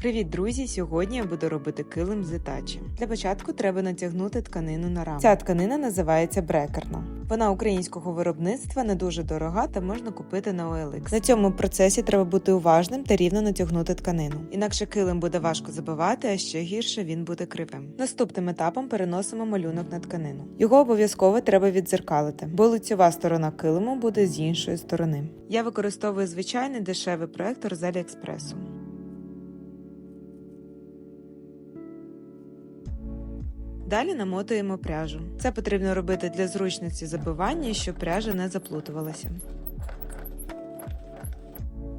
Привіт, друзі! Сьогодні я буду робити килим з ітачі. Для початку треба натягнути тканину на раму. Ця тканина називається брекерна. Вона українського виробництва не дуже дорога та можна купити на OLX. На цьому процесі треба бути уважним та рівно натягнути тканину. Інакше килим буде важко забивати, а ще гірше він буде кривим. Наступним етапом переносимо малюнок на тканину. Його обов'язково треба відзеркалити, бо лицьова сторона килиму буде з іншої сторони. Я використовую звичайний дешевий проектор з Аліекспресу. Далі намотуємо пряжу. Це потрібно робити для зручності забивання, щоб пряжа не заплутувалася.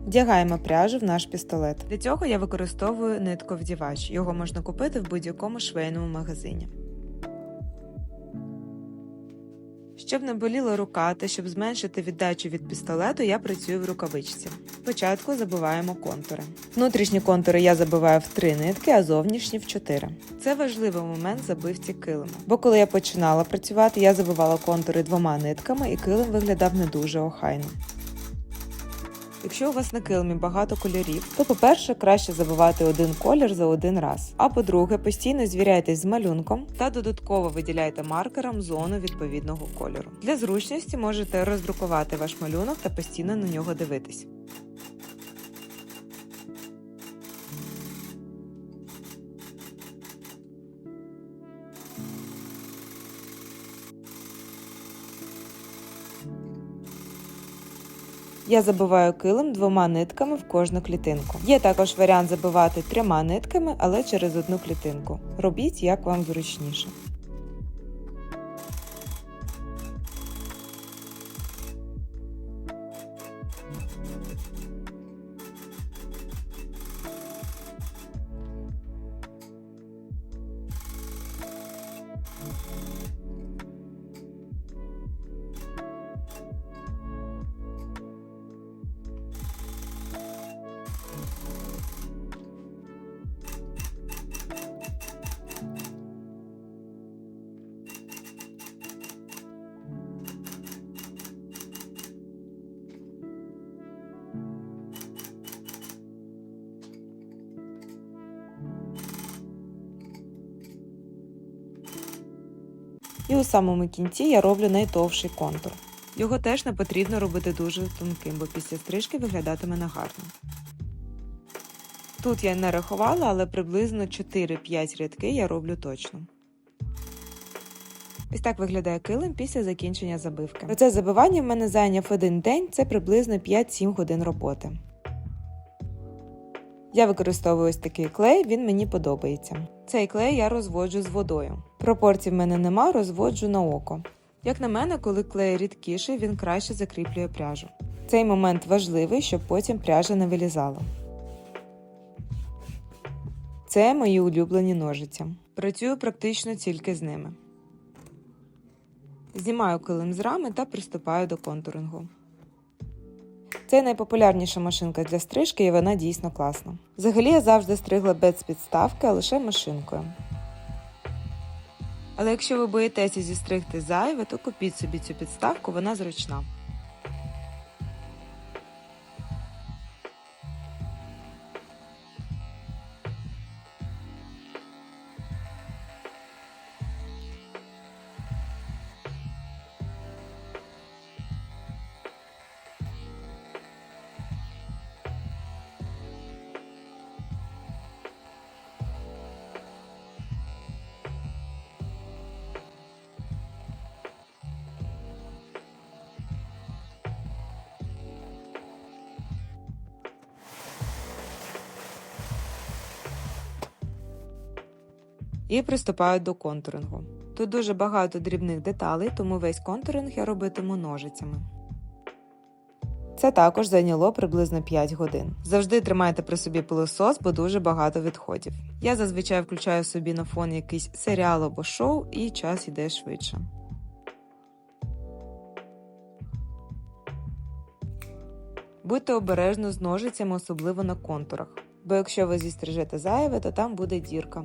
Вдягаємо пряжу в наш пістолет. Для цього я використовую нитковдівач. Його можна купити в будь-якому швейному магазині. Щоб не боліла рука та щоб зменшити віддачу від пістолету, я працюю в рукавичці. Спочатку забиваємо контури. Внутрішні контури я забиваю в три нитки, а зовнішні в чотири. Це важливий момент забивці килиму. Бо коли я починала працювати, я забивала контури двома нитками, і килим виглядав не дуже охайно. Якщо у вас на килимі багато кольорів, то, по-перше, краще забивати один колір за один раз. А по-друге, постійно звіряйтесь з малюнком та додатково виділяйте маркером зону відповідного кольору. Для зручності можете роздрукувати ваш малюнок та постійно на нього дивитись. Я забиваю килим двома нитками в кожну клітинку. Є також варіант забивати трьома нитками, але через одну клітинку. Робіть як вам зручніше. І у самому кінці я роблю найтовший контур. Його теж не потрібно робити дуже тонким, бо після стрижки виглядатиме негарно. Тут я не рахувала, але приблизно 4-5 рядки я роблю точно. Ось так виглядає килим після закінчення забивки. Процес забивання в мене зайняв один день, це приблизно 5-7 годин роботи. Я використовую ось такий клей, він мені подобається. Цей клей я розводжу з водою. Пропорцій в мене нема, розводжу на око. Як на мене, коли клей рідкіший, він краще закріплює пряжу. Цей момент важливий, щоб потім пряжа не вилізала. Це мої улюблені ножиці. Працюю практично тільки з ними. Знімаю килим з рами та приступаю до контурингу. Це найпопулярніша машинка для стрижки і вона дійсно класна. Взагалі я завжди стригла без підставки, а лише машинкою. Але якщо ви боїтеся зістригти зайве, то купіть собі цю підставку, вона зручна. І приступаю до контурингу. Тут дуже багато дрібних деталей, тому весь контуринг я робитиму ножицями. Це також зайняло приблизно 5 годин. Завжди тримайте при собі пилосос, бо дуже багато відходів. Я зазвичай включаю собі на фон якийсь серіал або шоу, і час йде швидше. Будьте обережно з ножицями, особливо на контурах, бо якщо ви зістрижете зайве, то там буде дірка.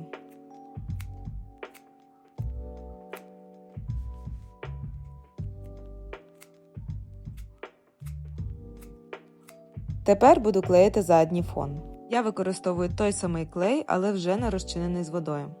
Тепер буду клеїти задній фон. Я використовую той самий клей, але вже не розчинений з водою.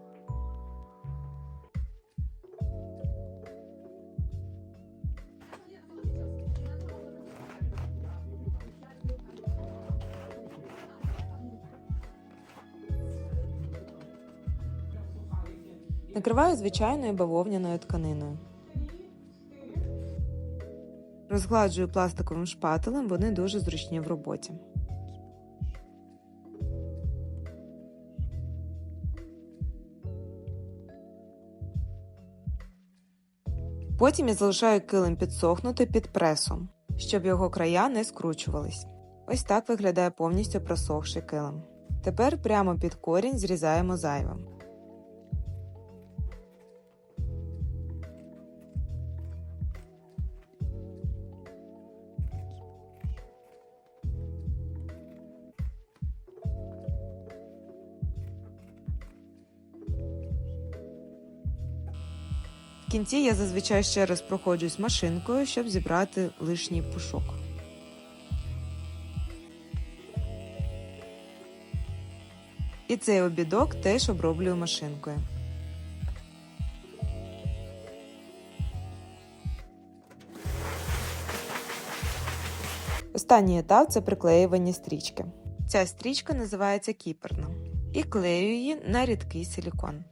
Накриваю звичайною бавовняною тканиною. Розгладжую пластиковим шпателем, вони дуже зручні в роботі. Потім я залишаю килим підсохнути під пресом, щоб його края не скручувались. Ось так виглядає повністю просохший килим. Тепер прямо під корінь зрізаємо зайвим. В кінці я зазвичай ще раз проходжусь машинкою, щоб зібрати лишній пушок. І цей обідок теж оброблюю машинкою. Останній етап це приклеювання стрічки. Ця стрічка називається кіперна і клею її на рідкий силікон.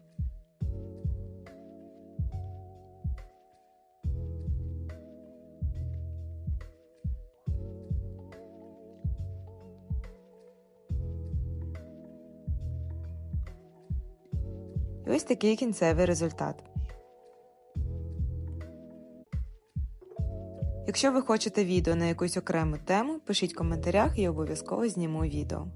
І ось такий кінцевий результат. Якщо ви хочете відео на якусь окрему тему, пишіть в коментарях і обов'язково зніму відео.